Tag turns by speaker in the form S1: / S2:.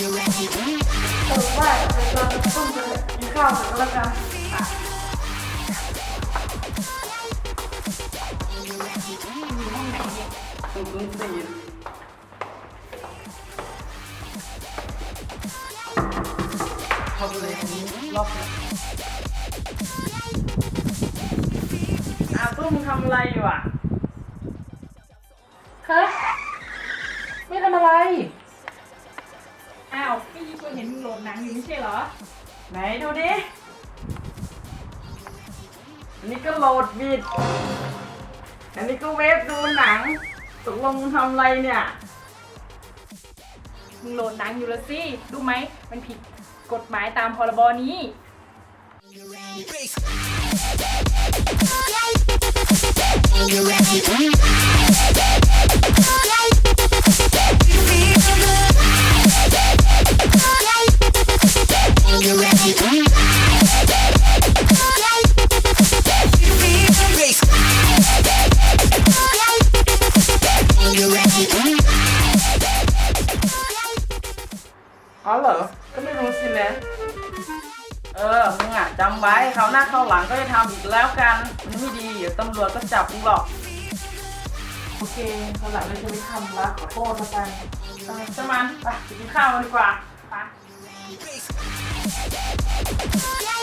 S1: เออว่าเดี๋ย
S2: วเราต้องไปกิข้าวกันแกันผมต้องได้นทำเลยล็อกอ่ตุ้มทำอะไรอยู่อะ
S1: ฮะ
S2: ไม่ทำอะไรา
S1: วพี่กูเห็นมึงโหลดหนังอยู่ไม่ใช่เหรอ
S2: ไหนดูดิอันนี้ก็โหลดบิด อันนี้ก็เวฟดูหนัง ตกลงมึงทำอะไรเนี่ย
S1: มึงโหลดหนังอยู่แล้วสิรู้ไหม มันผิดกฎหมายตามพรบนี้
S2: อ๋อเหรอ ก็ไม่รู้สินะ เออมึงอะจำไว้เขาวหน้าเขาวหลังก็จะทำอีกแล้วกัน มันไม่ดีเดี๋ยวตำรวจก็จับมึงหรอก โอเคเขาวหลังเราจะไม่ทำละขอโทษละกันเออจะมันไปกินข้าวกันดีกว่าไป
S3: Yeah.